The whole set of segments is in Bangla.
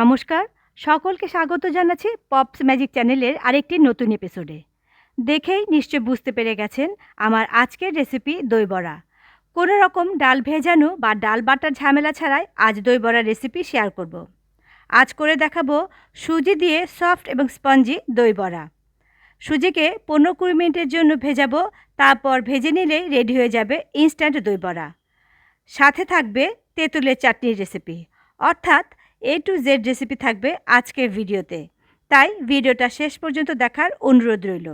নমস্কার, সকলকে স্বাগত জানাচ্ছি পপস ম্যাজিক চ্যানেলের আরেকটি নতুন এপিসোডে। দেখেই নিশ্চয় বুঝতে পেরে গেছেন আমার আজকের রেসিপি দই বড়া। কোনো রকম ডাল ভেজানো বা ডাল বাটার ঝামেলা ছাড়াই আজ দই বড়ার রেসিপি শেয়ার করব। আজ করে দেখাবো সুজি দিয়ে সফট এবং স্পঞ্জি দই বড়া। সুজিকে পনেরো কুড়ি মিনিটের জন্য ভেজাবো, তারপর ভেজে নিলেই রেডি হয়ে যাবে ইনস্ট্যান্ট দই বড়া। সাথে থাকবে তেঁতুলের চাটনির রেসিপি। অর্থাৎ এ টু জেড রেসিপি থাকবে আজকের ভিডিওতে। তাই ভিডিওটা শেষ পর্যন্ত দেখার অনুরোধ রইল।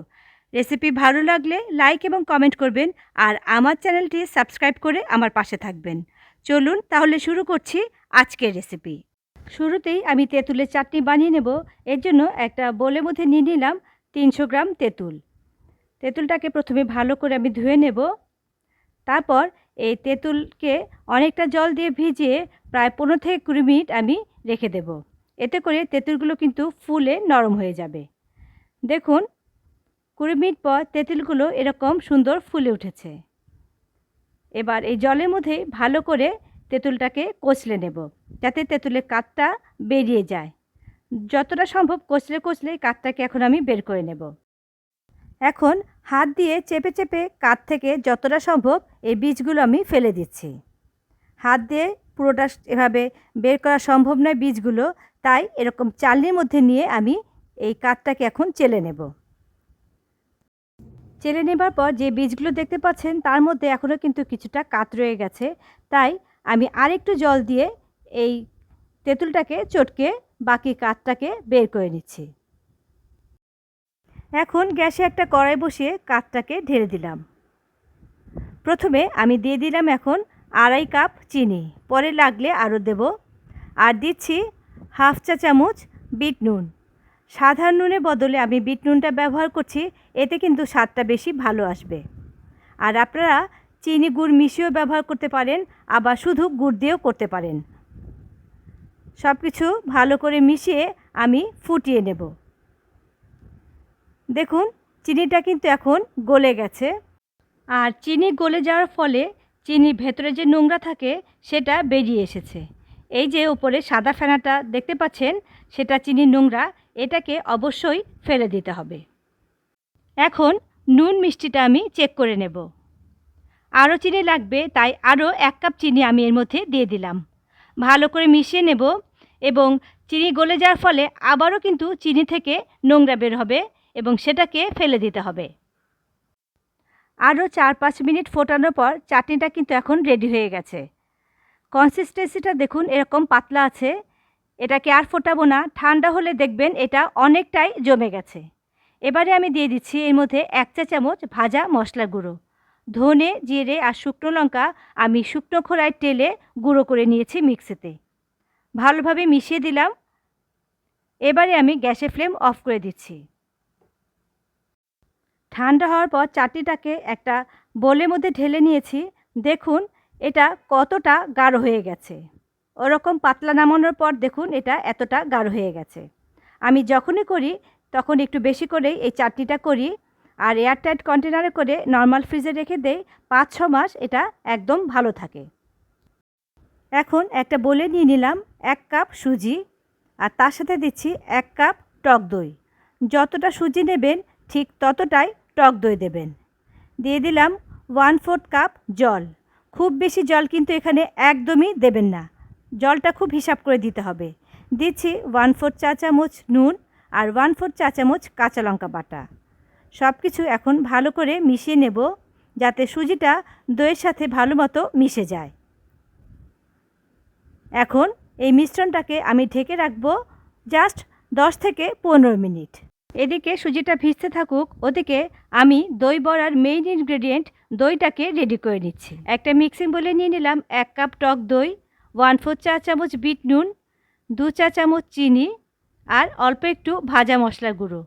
রেসিপি ভালো লাগলে লাইক এবং কমেন্ট করবেন আর আমার চ্যানেলটি সাবস্ক্রাইব করে আমার পাশে থাকবেন। চলুন তাহলে শুরু করছি আজকের রেসিপি শুরুতেই আমি তেঁতুলের চাটনি বানিয়ে নেব। এর জন্য একটা বোলের মধ্যে নিয়ে নিলাম তিনশো গ্রাম তেঁতুল। তেঁতুলটাকে প্রথমে ভালো করে আমি ধুয়ে নেব। তারপর এই তেঁতুলকে অনেকটা জল দিয়ে ভিজিয়ে প্রায় পনেরো থেকে কুড়ি মিনিট আমি রেখে দেব। এতে করে তেঁতুলগুলো কিন্তু ফুলে নরম হয়ে যাবে। দেখুন, কুড়ি মিনিট পর তেঁতুলগুলো এরকম সুন্দর ফুলে উঠেছে। এবার এই জলের মধ্যে ভালো করে তেঁতুলটাকে কচলে নেব, যাতে তেঁতুলের কাঠটা বেরিয়ে যায়। যতটা সম্ভব কচলে কচলে কাঠটাকে এখন আমি বের করে নেব। এখন হাত দিয়ে চেপে চেপে কাঠ থেকে যতটা সম্ভব এই বীজগুলো আমি ফেলে দিচ্ছি। হাত দিয়ে পুরোটা এভাবে বের করা সম্ভব নয় বীজগুলো, তাই এরকম চালনির মধ্যে নিয়ে আমি এই কাঠটাকে এখন চেলে নেব। চেলে নেবার পর যে বীজগুলো দেখতে পাচ্ছেন, তার মধ্যে এখনও কিন্তু কিছুটা কাত রয়ে গেছে। তাই আমি আরেকটু জল দিয়ে এই তেঁতুলটাকে, চটকে বাকি কাঠটাকে বের করে নিচ্ছি। এখন গ্যাসে একটা কড়াই বসিয়ে কাঠটাকে ঢেলে দিলাম। প্রথমে আমি দিয়ে দিলাম এখন আড়াই কাপ চিনি, পরে লাগলে আরও দেব। আর দিচ্ছি হাফ চা চামচ বিট নুন। সাধারণ নুনের বদলে আমি বিট নুনটা ব্যবহার করছি, এতে কিন্তু স্বাদটা বেশি ভালো আসবে। আর আপনারা চিনি গুড় মিশিয়েও ব্যবহার করতে পারেন, আবার শুধু গুড় দিয়েও করতে পারেন। সব কিছু ভালো করে মিশিয়ে আমি ফুটিয়ে নেব। দেখুন, চিনিটা কিন্তু এখন গলে গেছে। আর চিনি গলে যাওয়ার ফলে চিনির ভেতরে যে নোংরা থাকে, সেটা বেরিয়ে এসেছে। এই যে উপরে সাদা ফেনাটা দেখতে পাচ্ছেন, সেটা চিনির নোংরা, এটাকে অবশ্যই ফেলে দিতে হবে। এখন নুন মিষ্টিটা আমি চেক করে নেব। আরও চিনি লাগবে, তাই আরও এক কাপ চিনি আমি এর মধ্যে দিয়ে দিলাম। ভালো করে মিশিয়ে নেব এবং চিনি গলে যাওয়ার ফলে আবারও কিন্তু চিনি থেকে নোংরা বের হবে। এবং সেটাকে ফেলে দিতে হবে। আরও চার পাঁচ মিনিট ফোটানোর পর চাটনিটা কিন্তু এখন রেডি হয়ে গেছে। কনসিস্টেন্সিটা দেখুন এরকম পাতলা আছে। এটাকে আর ফোটাবো না। ঠান্ডা হলে দেখবেন এটা অনেকটাই জমে গেছে। এবারে আমি দিয়ে দিচ্ছি এর মধ্যে এক চা চামচ ভাজা মশলা গুঁড়ো। ধনে, জিরে আর শুকনো লঙ্কা আমি শুকনো খোলায় তেলে গুঁড়ো করে নিয়েছি মিক্সিতে। ভালোভাবে মিশিয়ে দিলাম। এবারে আমি গ্যাসের ফ্লেম অফ করে দিচ্ছি। ঠান্ডা হওয়ার পর চাটনিটাকে একটা বোলের মধ্যে ঢেলে নিয়েছি। দেখুন, এটা কতটা গাঢ় হয়ে গেছে। ওরকম পাতলা নামানোর পর দেখুন, এটা এতটা গাঢ় হয়ে গেছে। আমি যখনই করি, তখন একটু বেশি করেই এই চাটনিটা করি আর এয়ারটাইট কন্টেনারে করে নর্মাল ফ্রিজে রেখে দেই, পাঁচ, ছ মাস এটা একদম ভালো থাকে। এখন একটা বলে নিয়ে নিলাম এক কাপ সুজি আর তার সাথে দিচ্ছি এক কাপ টক দই। যতটা সুজি নেবেন, ঠিক ততটাই টক দই দেবেন। দিয়ে দিলাম ওয়ান ফোর্থ কাপ জল। খুব বেশি জল কিন্তু এখানে একদমই দেবেন না। জলটা খুব হিসাব করে দিতে হবে। দিচ্ছি ওয়ান ফোর্থ চা চামচ নুন আর ওয়ান ফোর্থ চা চামচ কাঁচা লঙ্কা বাটা। সব কিছু এখন ভালো করে মিশিয়ে নেব যাতে সুজিটা দইয়ের সাথে ভালো মতো মিশে যায়। এখন এই মিশ্রণটাকে আমি ঢেকে রাখব জাস্ট দশ থেকে পনেরো মিনিট। এদিকে সুজিটা ভিজতে থাকুক, ওদিকে আমি দই বড়ার মেইন ইনগ্রেডিয়েন্ট দইটাকে রেডি করে নিচ্ছি। একটা মিক্সিং বলে নিয়ে নিলাম এক কাপ টক দই ওয়ান ফোর চা চামচ বিট নুন, দু চা চামচ চিনি, আর অল্প একটু ভাজা মশলার গুঁড়ো।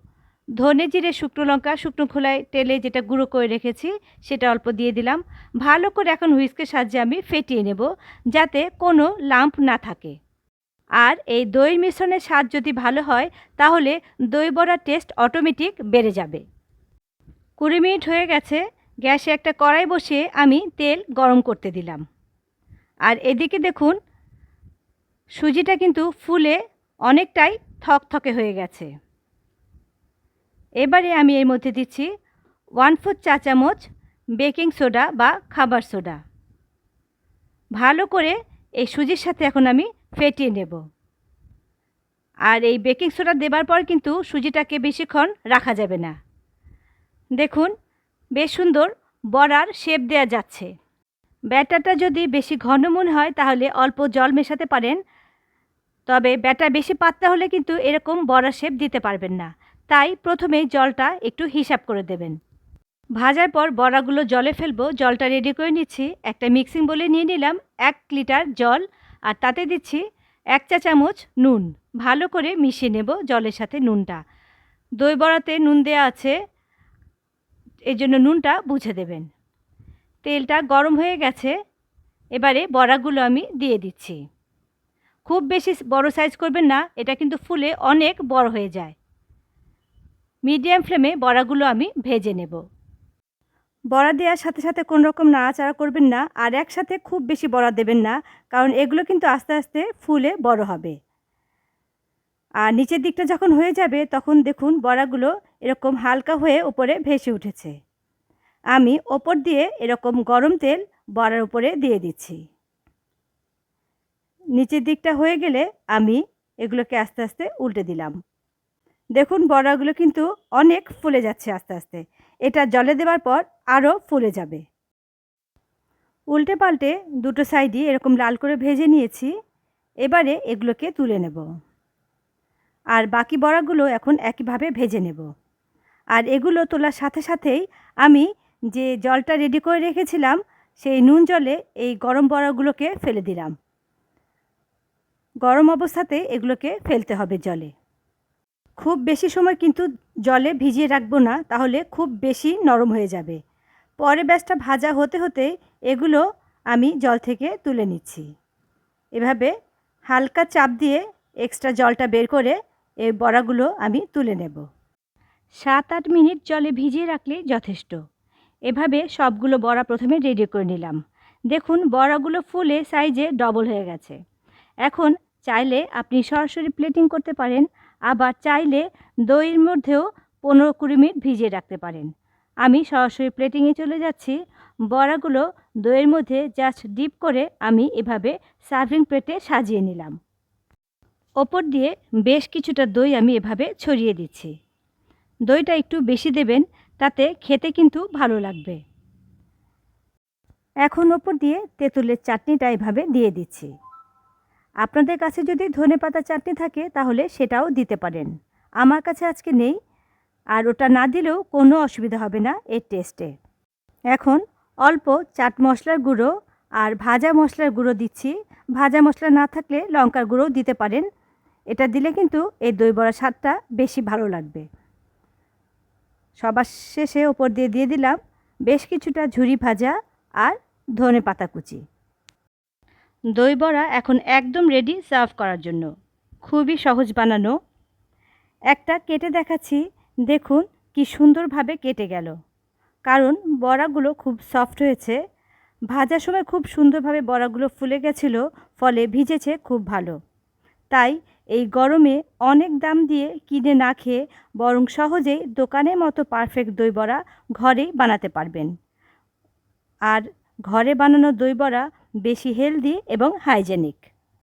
ধনে জিরে, শুকনো লঙ্কা, শুকনো খোলায় তেলে যেটা গুঁড়ো করে রেখেছি, সেটা অল্প দিয়ে দিলাম। ভালো করে এখন হুইস্কের সাহায্যে আমি ফেটিয়ে নেব, যাতে কোনো লাম্প না থাকে। আর এই দই মিশ্রণের স্বাদ যদি ভালো হয়, তাহলে দই বড়ার টেস্ট অটোমেটিক বেড়ে যাবে। কুড়ি মিনিট হয়ে গেছে, গ্যাসে একটা কড়াই বসিয়ে আমি তেল গরম করতে দিলাম। আর এদিকে দেখুন, সুজিটা কিন্তু ফুলে অনেকটাই থকথকে হয়ে গেছে। এবারে আমি এর মধ্যে দিচ্ছি ওয়ান ফোর চা চামচ বেকিং সোডা বা খাবার সোডা ভালো করে এই সুজির সাথে এখন আমি ফেটিয়ে নেব। আর এই বেকিং সোডা দেবার পর কিন্তু সুজিটাকে বেশিক্ষণ রাখা যাবে না। দেখুন, বেশ সুন্দর বড়ার শেপ দেওয়া যাচ্ছে। ব্যাটারটা যদি বেশি ঘন মনে হয়, তাহলে অল্প জল মেশাতে পারেন। তবে ব্যাটার বেশি পাতলা হলে কিন্তু এরকম বড়া শেপ দিতে পারবেন না। তাই প্রথমে জলটা একটু হিসাব করে দেবেন। ভাজার পর বড়াগুলো জলে ফেলব। জলটা রেডি করে নিচ্ছি। একটা মিক্সিং বলে নিয়ে নিলাম। এক লিটার জল আর তাতে দিচ্ছি এক চা চামচ নুন। ভালো করে মিশিয়ে নেব জলের সাথে নুনটা। দই বড়াতে নুন দেওয়া আছে এই জন্য নুনটা বুঝে দেবেন। তেলটা গরম হয়ে গেছে, এবারে বড়াগুলো আমি দিয়ে দিচ্ছি। খুব বেশি বড় সাইজ করবেন না, এটা কিন্তু ফুলে অনেক বড় হয়ে যায়। মিডিয়াম ফ্লেমে বড়াগুলো আমি ভেজে নেব। বড়া দেওয়ার সাথে সাথে কোনো রকম নাড়াচাড়া করবেন না আর একসাথে খুব বেশি বড়া দেবেন না, কারণ এগুলো কিন্তু আস্তে আস্তে ফুলে বড় হবে। আর নিচের দিকটা যখন হয়ে যাবে, তখন দেখুন বড়াগুলো এরকম হালকা হয়ে উপরে ভেসে উঠেছে। আমি ওপর দিয়ে এরকম গরম তেল বড়ার উপরে দিয়ে দিচ্ছি। নিচের দিকটা হয়ে গেলে আমি এগুলোকে আস্তে আস্তে উল্টে দিলাম। দেখুন বড়াগুলো কিন্তু অনেক ফুলে যাচ্ছে আস্তে আস্তে। এটা জলে দেওয়ার পর আরও ফুলে যাবে। উল্টে পাল্টে দুটো সাইডই এরকম লাল করে ভেজে নিয়েছি, এবারে এগুলোকে তুলে নেব। আর বাকি বড়াগুলো এখন একইভাবে ভেজে নেব। আর এগুলো তোলার সাথে সাথেই আমি যে জলটা রেডি করে রেখেছিলাম, সেই নুন জলে এই গরম বড়াগুলোকে ফেলে দিলাম। গরম অবস্থাতে এগুলোকে ফেলতে হবে জলে। খুব বেশি সময় কিন্তু জলে ভিজিয়ে রাখব না, তাহলে খুব বেশি নরম হয়ে যাবে। পরে ব্যাসটা ভাজা হতে হতে এগুলো আমি জল থেকে তুলে নিচ্ছি। এভাবে হালকা চাপ দিয়ে এক্সট্রা জলটা বের করে এই বড়াগুলো আমি তুলে নেব। সাত আট মিনিট জলে ভিজিয়ে রাখলে যথেষ্ট। এভাবে সবগুলো বড়া প্রথমে রেডি করে নিলাম। দেখুন, বড়াগুলো ফুলে সাইজে ডবল হয়ে গেছে। এখন চাইলে আপনি সরাসরি প্লেটিং করতে পারেন, আবার চাইলে দইয়ের মধ্যেও পনেরো কুড়ি মিনিট ভিজিয়ে রাখতে পারেন। আমি সরাসরি প্লেটিংয়ে চলে যাচ্ছি। বড়াগুলো দইয়ের মধ্যে জাস্ট ডিপ করে আমি এভাবে সার্ভিং প্লেটে সাজিয়ে নিলাম। ওপর দিয়ে বেশ কিছুটা দই আমি এভাবে ছড়িয়ে দিচ্ছি। দইটা একটু বেশি দেবেন, তাতে খেতে কিন্তু ভালো লাগবে। এখন ওপর দিয়ে তেঁতুলের চাটনিটা এভাবে দিয়ে দিচ্ছি। আপনাদের কাছে যদি ধনে পাতা চাটনি থাকে, তাহলে সেটাও দিতে পারেন। আমার কাছে আজকে নেই আর ওটা না দিলেও কোনো অসুবিধা হবে না এর টেস্টে। এখন অল্প চাট মশলার গুঁড়ো আর ভাজা মশলার গুঁড়ো দিচ্ছি। ভাজা মশলা না থাকলে লঙ্কার গুঁড়োও দিতে পারেন। এটা দিলে কিন্তু এই দই বড়া স্বাদটা বেশি ভালো লাগবে। সবার শেষে ওপর দিয়ে দিয়ে দিলাম বেশ কিছুটা ঝুরি ভাজা আর ধনে পাতা কুচি। দই বড়া এখন একদম রেডি সার্ভ করার জন্য। খুবই সহজ বানানো। একটা কেটে দেখাচ্ছি দেখুন কি সুন্দরভাবে কেটে গেল। কারণ বড়াগুলো খুব সফট হয়েছে। ভাজার সময় খুব সুন্দরভাবে বড়াগুলো ফুলে গেছিল, ফলে ভিজেছে খুব ভালো। তাই এই গরমে অনেক দাম দিয়ে কিনে না খেয়ে বরং সহজেই দোকানের মতো পারফেক্ট দই বড়া ঘরেই বানাতে পারবেন। আর ঘরে বানানো দই বড়া বেশি হেলদি এবং হাইজেনিক